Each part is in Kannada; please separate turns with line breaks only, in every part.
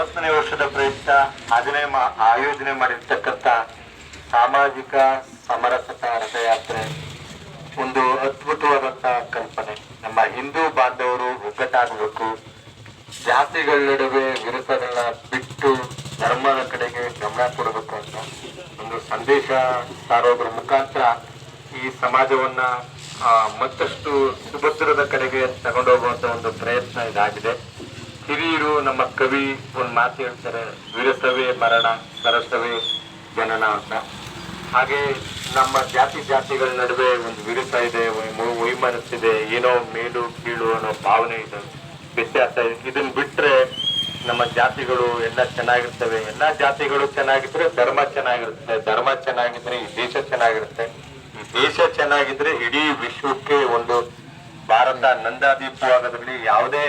ಅರವತ್ತನೇ ವರ್ಷದ ಪ್ರಯುಕ್ತ ಆಯೋಜನೆ ಆಯೋಜನೆ ಮಾಡಿರ್ತಕ್ಕಂಥ ಸಾಮಾಜಿಕ ಸಮರಸತ ರಥಯಾತ್ರೆ. ಒಂದು ಅದ್ಭುತವಾದಂತಹ ಕಲ್ಪನೆ. ನಮ್ಮ ಹಿಂದೂ ಬಾಂಧವರು ಒಗ್ಗಟ್ಟಾಗಬೇಕು. ಜಾತಿಗಳ ನಡುವೆ ವಿರುದ್ಧಗಳನ್ನ ಬಿಟ್ಟು ಧರ್ಮದ ಕಡೆಗೆ ಗಮನ ಕೊಡಬೇಕು ಅಂತ ಒಂದು ಸಂದೇಶ ಸಾರೋದ್ರ ಮುಖಾಂತರ ಈ ಸಮಾಜವನ್ನ ಮತ್ತಷ್ಟು ಸುಭದ್ರದ ಕಡೆಗೆ ತಗೊಂಡೋಗುವಂತ ಒಂದು ಪ್ರಯತ್ನ ಇದಾಗಿದೆ. ಹಿರಿಯರು, ನಮ್ಮ ಕವಿ ಒಂದು ಮಾತು ಹೇಳ್ತಾರೆ, ವಿರಸವೇ ಮರಣ, ಸರಸವೇ ಜನನ ಅಂತ. ಹಾಗೆ ನಮ್ಮ ಜಾತಿ ಜಾತಿಗಳ ನಡುವೆ ಒಂದು ವಿರುದ್ಧ ಇದೆ ವೈಮನಸ್ಸಿದೆ ಏನೋ ಮೇಲು ಕೀಳು ಅನ್ನೋ ಭಾವನೆ ಇದೆ, ವ್ಯತ್ಯಾಸ ಇದೆ. ಇದನ್ನ ಬಿಟ್ರೆ ನಮ್ಮ ಜಾತಿಗಳು ಎಲ್ಲ ಚೆನ್ನಾಗಿರ್ತವೆ. ಎಲ್ಲ ಜಾತಿಗಳು ಚೆನ್ನಾಗಿದ್ರೆ ಧರ್ಮ ಚೆನ್ನಾಗಿರುತ್ತೆ. ಧರ್ಮ ಚೆನ್ನಾಗಿದ್ರೆ ಈ ದೇಶ ಚೆನ್ನಾಗಿರುತ್ತೆ. ಈ ದೇಶ ಚೆನ್ನಾಗಿದ್ರೆ ಇಡೀ ವಿಶ್ವಕ್ಕೆ ಒಂದು ಭಾರತ ನಂದಾದೀಪವಾಗೋದ್ರಲ್ಲಿ ಯಾವುದೇ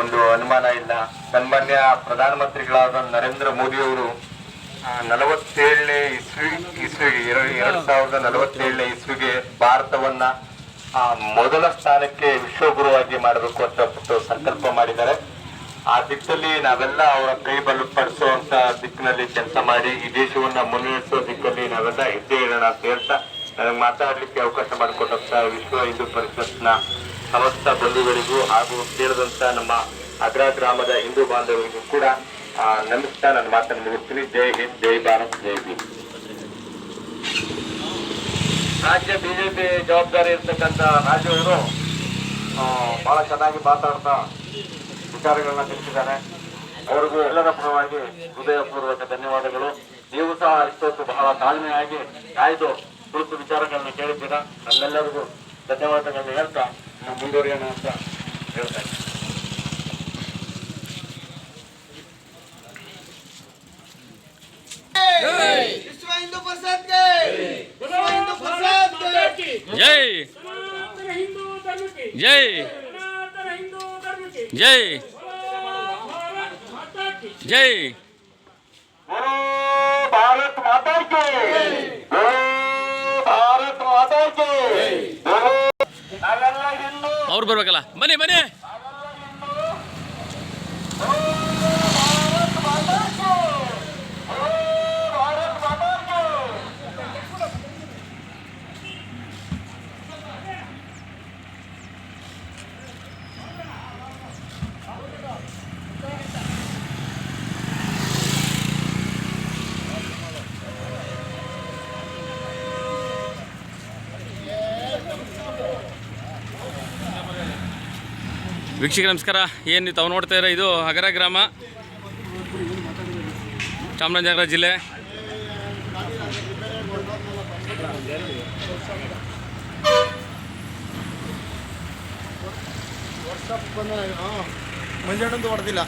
ಒಂದು ಅನುಮಾನ ಇಲ್ಲ. ಸನ್ಮಾನ್ಯ ಪ್ರಧಾನಮಂತ್ರಿಗಳಾದ ನರೇಂದ್ರ ಮೋದಿ ಅವರು ನಲವತ್ತೇಳನೇ ಇಸ್ವಿ ಇಸ್ವಿಗೆ ಎರಡು ಸಾವಿರದ ನಲವತ್ತೇಳನೇ ಇಸ್ವಿಗೆ ಭಾರತವನ್ನ ಮೊದಲ ಸ್ಥಾನಕ್ಕೆ ವಿಶ್ವಗುರುವಾಗಿ ಮಾಡಬೇಕು ಅಂತ ಸಂಕಲ್ಪ ಮಾಡಿದ್ದಾರೆ. ಆ ದಿಕ್ಕಲ್ಲಿ ನಾವೆಲ್ಲ ಅವರ ಕೈ ಬಲಪಡಿಸುವಂತ ದಿಕ್ಕಿನಲ್ಲಿ ಕೆಲಸ ಮಾಡಿ, ಈ ದೇಶವನ್ನ ಮುನ್ನಡೆಸುವ ದಿಕ್ಕಲ್ಲಿ ನಾವೆಲ್ಲ ಹೆಜ್ಜೆ ಇಡೋಣ ಅಂತ ಹೇಳ್ತಾ, ನನಗೆ ಮಾತಾಡ್ಲಿಕ್ಕೆ ಅವಕಾಶ ಮಾಡಿಕೊಟ್ಟಂತ ವಿಶ್ವ ಹಿಂದೂ ಪರಿಷತ್ನ ಸಮಸ್ತ ಬಂಧುಗಳಿಗೂ ಹಾಗೂ ಸೇರಿದಂತ ನಮ್ಮ ಅಗ್ರ ಗ್ರಾಮದ ಹಿಂದೂ ಬಾಂಧವರಿಗೂ ಕೂಡ ನಮಿಸ್ತಾ ನನ್ನ ಮಾತನ್ನು ಮುಗಿಸ್ತೀನಿ. ಜೈ ಹಿಂದ್, ಜೈ ಭಾರತ್, ಜೈ ಭೀಮ್. ರಾಜ್ಯ ಬಿಜೆಪಿ ಜವಾಬ್ದಾರಿ ಇರ್ತಕ್ಕಂಥ ರಾಜು ಅವರು ಬಹಳ ಚೆನ್ನಾಗಿ ಮಾತಾಡ್ತಾ ವಿಚಾರಗಳನ್ನ ತಿಳಿಸಿದ್ದಾರೆ. ಅವರಿಗೂ ಎಲ್ಲರ ಪರವಾಗಿ ಹೃದಯಪೂರ್ವಕ ಧನ್ಯವಾದಗಳು. ನೀವು ಸಹ ಇಷ್ಟೊತ್ತು ಬಹಳ ತಾಳ್ಮೆಯಾಗಿ ಕಾಯ್ದು ಕುರಿತು ವಿಚಾರಗಳನ್ನು ಕೇಳಿದ್ದೀರಾ ನಮ್ಮೆಲ್ಲರಿಗೂ ಧನ್ಯವಾದಗಳನ್ನ ಹೇಳ್ತಾ ನಾವು ಮುಂದುವರಿಯೋಣ ಅಂತ ಹೇಳ್ತಾ ಇದ್ದೀನಿ.
विश्व हिंदू परिषद के विश्व हिंदू परिषद के
ಜೈ
ಸನಾತನ ಹಿಂದೂ ಧರ್ಮಕ್ಕೆ
ಜೈ
ಸನಾತನ ಹಿಂದೂ ಧರ್ಮಕ್ಕೆ
ಜೈ
ಭಾರತ್ ಮಾತಾ ಕಿ
ಜೈ
बोलो भारत माता के
ಅವ್ರು ಬರ್ಬೇಕಲ್ಲ. ಬನ್ನಿ ಬನ್ನಿ. ವೀಕ್ಷಕ ನಮಸ್ಕಾರ. ಏನು ತಾವು ನೋಡ್ತಾ ಇರೋ ಇದು ಹಗರ ಗ್ರಾಮ ಚಾಮರಾಜನಗರ ಜಿಲ್ಲೆ.
ಮಂಜಣ್ಣಂದು ಹೊಡೆದಿಲ್ಲ.